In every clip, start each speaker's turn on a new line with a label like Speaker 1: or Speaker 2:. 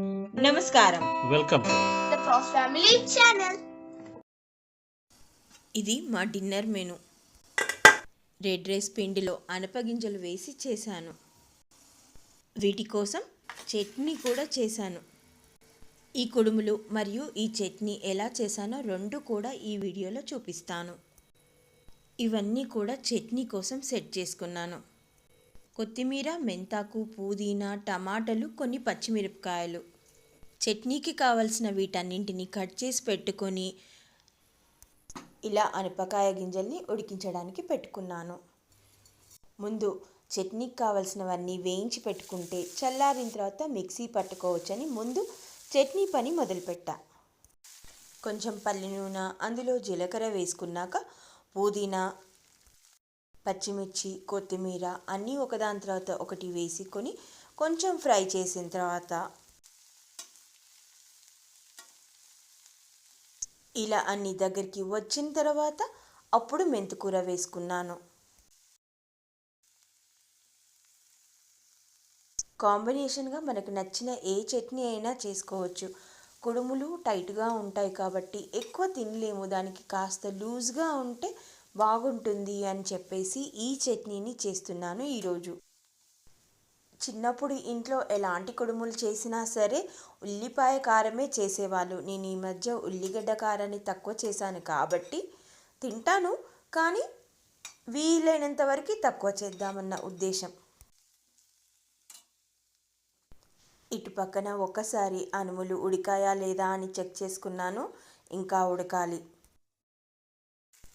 Speaker 1: నమస్కారం.
Speaker 2: Welcome. To
Speaker 3: the Prof Family channel.
Speaker 1: ఇది మా డిన్నర్ మెను. రెడ్ రైస్ పిండిలో అనపగింజలు వేసి చేశాను. వీటి కోసం చట్నీ కూడా చేశాను. ఈ కుడుములు మరియు ఈ చట్నీ ఎలా చేశానో రెండు కూడా ఈ వీడియోలో చూపిస్తాను. ఇవన్నీ కూడా చట్నీ కోసం సెట్ చేసుకున్నాను. కొత్తిమీర మెంతాకు పుదీనా టమాటాలు కొన్ని పచ్చిమిరపకాయలు. చట్నీకి కావలసిన వీటన్నింటిని కట్ చేసి పెట్టుకొని ఇలా అనపకాయ గింజల్ని ఉడికించడానికి పెట్టుకున్నాను. ముందు చట్నీకి కావలసినవన్నీ వేయించి పెట్టుకుంటే చల్లారిన తర్వాత మిక్సీ పట్టుకోవచ్చని ముందు చట్నీ పని మొదలుపెట్టా. కొంచెం పల్లి నూనె అందులో జీలకర్ర వేసుకున్నాక పుదీనా పచ్చిమిర్చి కొత్తిమీర అన్నీ ఒకదాని తర్వాత ఒకటి వేసుకొని కొంచెం ఫ్రై చేసిన తర్వాత ఇలా అన్ని దగ్గరికి వచ్చిన తర్వాత అప్పుడు మెంతికూర వేసుకున్నాను. కాంబినేషన్గా మనకు నచ్చిన ఏ చట్నీ అయినా చేసుకోవచ్చు. కుడుములు టైట్గా ఉంటాయి కాబట్టి ఎక్కువ తినలేము. దానికి కాస్త లూజ్గా ఉంటే బాగుంటుంది అని చెప్పేసి ఈ చట్నీని చేస్తున్నాను ఈరోజు. చిన్నప్పుడు ఇంట్లో ఎలాంటి కుడుములు చేసినా సరే ఉల్లిపాయ కారమే చేసేవాళ్ళు. నేను ఈ మధ్య ఉల్లిగడ్డ కారాన్ని తక్కువ చేశాను కాబట్టి తింటాను కానీ వీలైనంత వరకు తక్కువ చేద్దామన్న ఉద్దేశం. ఇటు పక్కన ఒకసారి అనుములు ఉడికాయా లేదా అని చెక్ చేసుకున్నాను ఇంకా ఉడకాలి.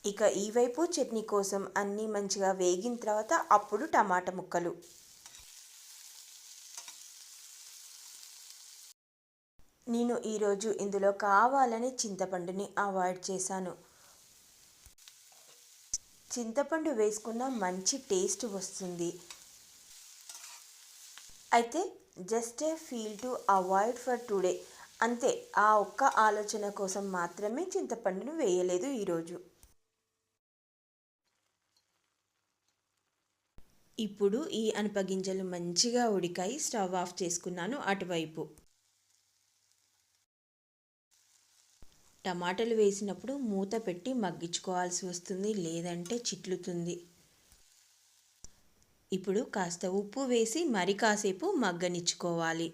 Speaker 1: ఇక ఈ వైపు చట్నీ కోసం అన్నీ మంచిగా వేగిన తర్వాత అప్పుడు టమాటా ముక్కలు. నేను ఈరోజు ఇందులో కావాలని చింతపండుని అవాయిడ్ చేశాను. చింతపండు వేసుకున్న మంచి టేస్ట్ వస్తుంది. అయితే just a feel to avoid for today. అంతే ఆ ఒక్క ఆలోచన కోసం మాత్రమే చింతపండును వేయలేదు ఈరోజు. ఇప్పుడు ఈ అనపగింజలు మంచిగా ఉడికాయి స్టవ్ ఆఫ్ చేసుకున్నాను అటువైపు. టమాటాలు వేసినప్పుడు మూత పెట్టి మగ్గించుకోవాల్సి వస్తుంది లేదంటే చిట్లుతుంది. ఇప్పుడు కాస్త ఉప్పు వేసి మరి కాసేపు మగ్గనిచ్చుకోవాలి.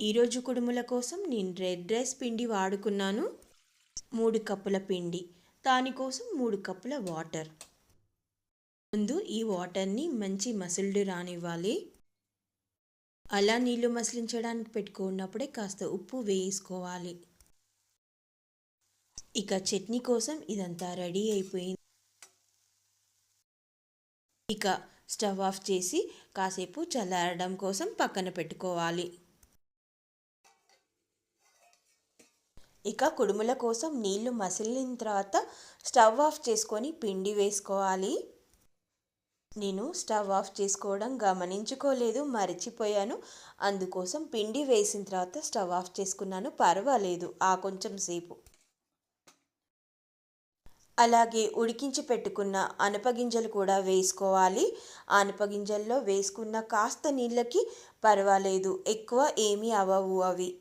Speaker 1: ఈరోజు కుడుముల కోసం నేను రెడ్ రైస్ పిండి వాడుకున్నాను. మూడు కప్పుల పిండి. దానికోసం మూడు కప్పుల వాటర్. ముందు ఈ వాటర్ని మంచి మసిల్డు రానివ్వాలి. అలా నీళ్ళు మసిలించడానికి పెట్టుకున్నప్పుడే కాస్త ఉప్పు వేసుకోవాలి. ఇక చట్నీ కోసం ఇదంతా రెడీ అయిపోయింది. ఇక స్టవ్ ఆఫ్ చేసి కాసేపు చల్లారడం కోసం పక్కన పెట్టుకోవాలి. ఇక కుడుముల కోసం నీళ్ళు మసిలిన తర్వాత స్టవ్ ఆఫ్ చేసుకొని పిండి వేసుకోవాలి. నేను స్టవ్ ఆఫ్ చేసుకోవడం గమనించుకోలేదు మర్చిపోయాను. అందుకోసం పిండి వేసిన తర్వాత స్టవ్ ఆఫ్ చేసుకున్నాను. పర్వాలేదు ఆ కొంచెం సేపు. అలాగే ఉడికించి పెట్టుకున్న అనపగింజలు కూడా వేసుకోవాలి. అనపగింజల్లో వేసుకున్న కాస్త నీళ్ళకి పర్వాలేదు ఎక్కువ ఏమీ అవ్వవు అవి.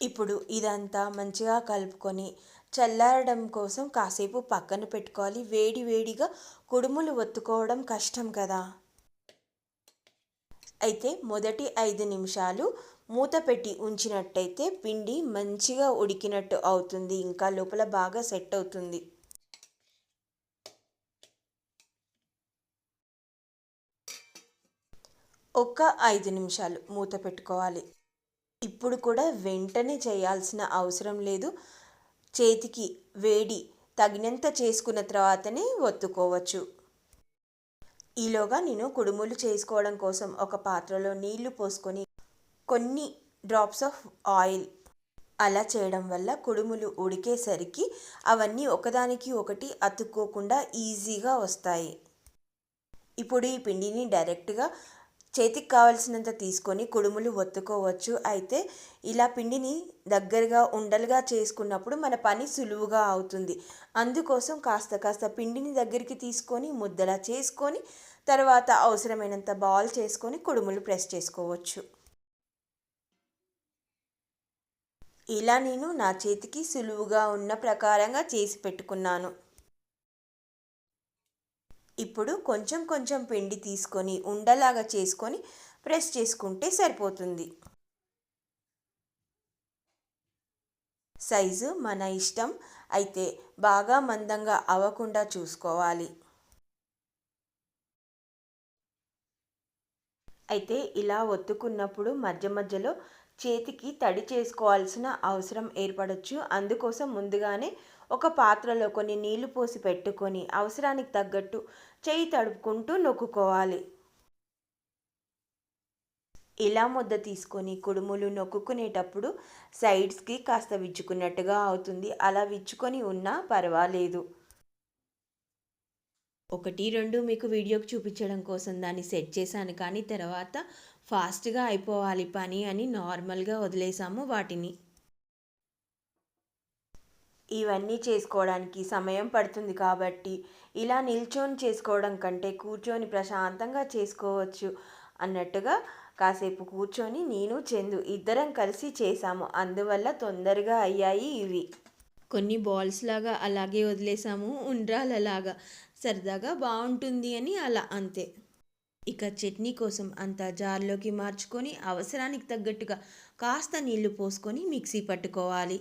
Speaker 1: ఇప్పుడు ఇదంతా మంచిగా కలుపుకొని చల్లారడం కోసం కాసేపు పక్కన పెట్టుకోవాలి. వేడి వేడిగా కుడుములు ఒత్తుకోవడం కష్టం కదా. అయితే మొదటి ఐదు నిమిషాలు మూత పెట్టి ఉంచినట్టయితే పిండి మంచిగా ఉడికినట్టు అవుతుంది. ఇంకా లోపల బాగా సెట్ అవుతుంది. ఒక ఐదు నిమిషాలు మూత పెట్టుకోవాలి. ఇప్పుడు కూడా వెంటనే చేయాల్సిన అవసరం లేదు. చేతికి వేడి తగినంత చేసుకున్న తర్వాతనే ఒత్తుకోవచ్చు. ఈలోగా నేను కుడుములు చేసుకోవడం కోసం ఒక పాత్రలో నీళ్ళు పోసుకొని కొన్ని డ్రాప్స్ ఆఫ్ ఆయిల్ అలా చేయడం వల్ల కుడుములు ఉడికేసరికి అవన్నీ ఒకదానికి ఒకటి అతుక్కోకుండా ఈజీగా వస్తాయి. ఇప్పుడు ఈ పిండిని డైరెక్ట్గా చేతికి కావలసినంత తీసుకొని కుడుములు ఒత్తుకోవచ్చు. అయితే ఇలా పిండిని దగ్గరగా ఉండలుగా చేసుకున్నప్పుడు మన పని సులువుగా అవుతుంది. అందుకోసం కాస్త కాస్త పిండిని దగ్గరికి తీసుకొని ముద్దలా చేసుకొని తర్వాత అవసరమైనంత బాల్ చేసుకొని కుడుములు ప్రెస్ చేసుకోవచ్చు. ఇలా నేను నా చేతికి సులువుగా ఉన్న ప్రకారంగా చేసి పెట్టుకున్నాను. ఇప్పుడు కొంచెం కొంచెం పిండి తీసుకొని ఉండలాగా చేసుకొని ప్రెస్ చేసుకుంటే సరిపోతుంది. సైజు మన ఇష్టం. అయితే బాగా మందంగా అవ్వకుండా చూసుకోవాలి. అయితే ఇలా ఒత్తుకున్నప్పుడు మధ్య మధ్యలో చేతికి తడి చేసుకోవాల్సిన అవసరం ఏర్పడవచ్చు అందుకోసం ముందుగానే ఒక పాత్రలో కొన్ని నీళ్ళు పోసి పెట్టుకొని అవసరానికి తగ్గట్టు చేయి తడుపుకుంటూ నొక్కుకోవాలి. ఇలా ముద్ద తీసుకొని కుడుములు నొక్కుకునేటప్పుడు సైడ్స్కి కాస్త విచ్చుకున్నట్టుగా అవుతుంది. అలా విచ్చుకొని ఉన్నా పర్వాలేదు. ఒకటి రెండు మీకు వీడియోకి చూపించడం కోసం దాన్ని సెట్ చేశాను. కానీ తర్వాత ఫాస్ట్గా అయిపోవాలి పని అని నార్మల్గా వదిలేసాము వాటిని. ఇవన్నీ చేసుకోవడానికి సమయం పడుతుంది కాబట్టి ఇలా నిల్చొని చేసుకోవడం కంటే కూర్చొని ప్రశాంతంగా చేసుకోవచ్చు అన్నట్టుగా కాసేపు కూర్చొని నేను చందు ఇద్దరం కలిసి చేసాము అందువల్ల తొందరగా అయ్యాయి ఇవి. కొన్ని బాల్స్ లాగా అలాగే వదిలేసాము ఉండ్రాలలాగా సరదాగా బాగుంటుంది అని అలా అంతే. ఇక చట్నీ కోసం అంతా జార్లోకి మార్చుకొని అవసరానికి తగ్గట్టుగా కాస్త నీళ్ళు పోసుకొని మిక్సీ పట్టుకోవాలి.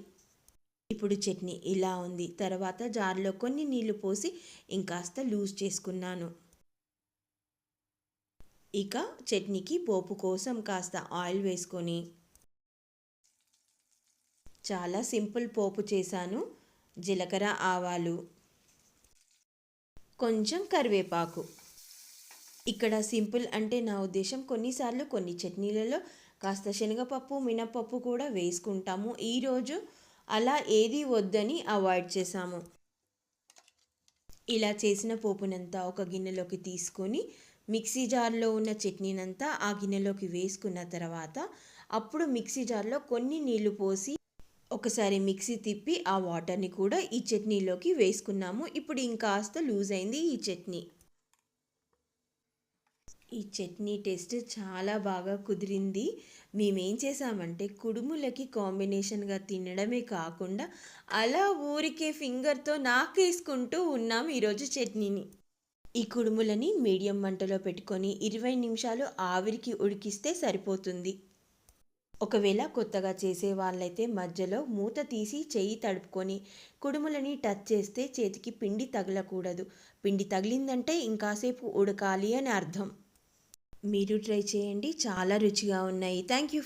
Speaker 1: ఇప్పుడు చట్నీ ఇలా ఉంది. తర్వాత జార్లో కొన్ని నీళ్ళు పోసి ఇంకాస్త లూజ్ చేసుకున్నాను. ఇక చట్నీకి పోపు కోసం కాస్త ఆయిల్ వేసుకొని చాలా సింపుల్ పోపు చేశాను. జీలకర్ర ఆవాలు కొంచెం కరివేపాకు. ఇక్కడ సింపుల్ అంటే నా ఉద్దేశం కొన్నిసార్లు కొన్ని చట్నీలలో కాస్త శనగపప్పు మినపప్పు కూడా వేసుకుంటాము. ఈరోజు అలా ఏది వద్దని అవాయిడ్ చేసాము ఇలా చేసిన పోపునంతా ఒక గిన్నెలోకి తీసుకొని మిక్సీ జార్లో ఉన్న చట్నీనంతా ఆ గిన్నెలోకి వేసుకున్న తర్వాత అప్పుడు మిక్సీ జార్లో కొన్ని నీళ్ళు పోసి ఒకసారి మిక్సీ తిప్పి ఆ వాటర్ని కూడా ఈ చట్నీలోకి వేసుకున్నాము. ఇప్పుడు ఇంకాస్త లూజ్ అయింది ఈ చట్నీ. ఈ చట్నీ టేస్ట్ చాలా బాగా కుదిరింది. మేమేం చేసామంటే కుడుములకి కాంబినేషన్గా తినడమే కాకుండా అలా ఊరికే ఫింగర్తో నాకేసుకుంటూ ఉన్నాం ఈరోజు చట్నీని. ఈ కుడుములని మీడియం మంటలో పెట్టుకొని ఇరవై నిమిషాలు ఆవిరికి ఉడికిస్తే సరిపోతుంది. ఒకవేళ కొత్తగా చేసే వాళ్ళైతే మధ్యలో మూత తీసి చెయ్యి తడుపుకొని కుడుములని టచ్ చేస్తే చేతికి పిండి తగలకూడదు. పిండి తగిలిందంటే ఇంకాసేపు ఉడకాలి అని అర్థం. మీరు ట్రై చేయండి. చాలా రుచిగా ఉన్నాయి. Thank you